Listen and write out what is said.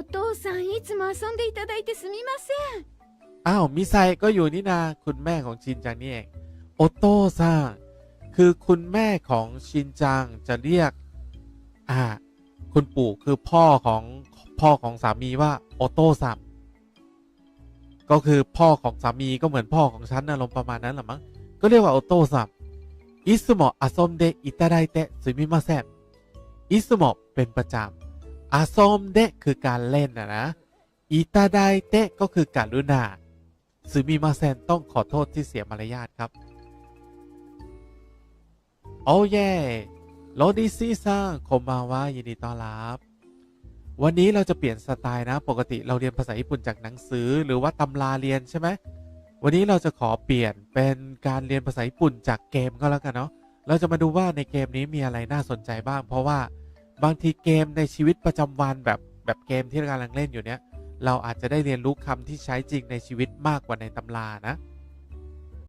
お父さんいつも遊んでいただいてすみません อ้าวมิไซก็อยู่นี่นา คุณแม่ของชินจังนี่เอง โอโต้ซังคือคุณแม่ของชินจังจะเรียก อ่า คุณปู่คือพ่อของพ่อของสามีว่าโอโต้ซังก็คือพ่อของสามีก็เหมือนพ่อของฉันนะลมณ์ประมาณนั้นแหละมั้ง ก็เรียกว่าโอโต้ซังอิสโมะอาซอมเดะอิตาไดเตะซึมิมาเซนอิสโมะเป็นประจำ อาซอมเดะคือการเล่นนะนะอิตาไดเตะก็คือการุณาซึมิมาเซนต้องขอโทษที่เสียมารยาทครับ โอ้เย่โรดิซีซังโคมาวะยินดีต้อนรับ วันนี้เราจะเปลี่ยนสไตล์นะ ปกติเราเรียนภาษาญี่ปุ่นจากหนังสือหรือว่าตำราเรียนใช่ไหม วันนี้เราจะขอเปลี่ยนเป็นการเรียนภาษาญี่ปุ่นจากเกมก็แล้วกันเนาะ เราจะมาดูว่าในเกมนี้มีอะไรน่าสนใจบ้าง เพราะว่า บางทีเกมในชีวิตประจำวันแบบแบบเกมที่เรากำลังเล่นอยู่เนี้ยเราอาจจะได้เรียนรู้คำที่ใช้จริงในชีวิตมากกว่าในตำรานะ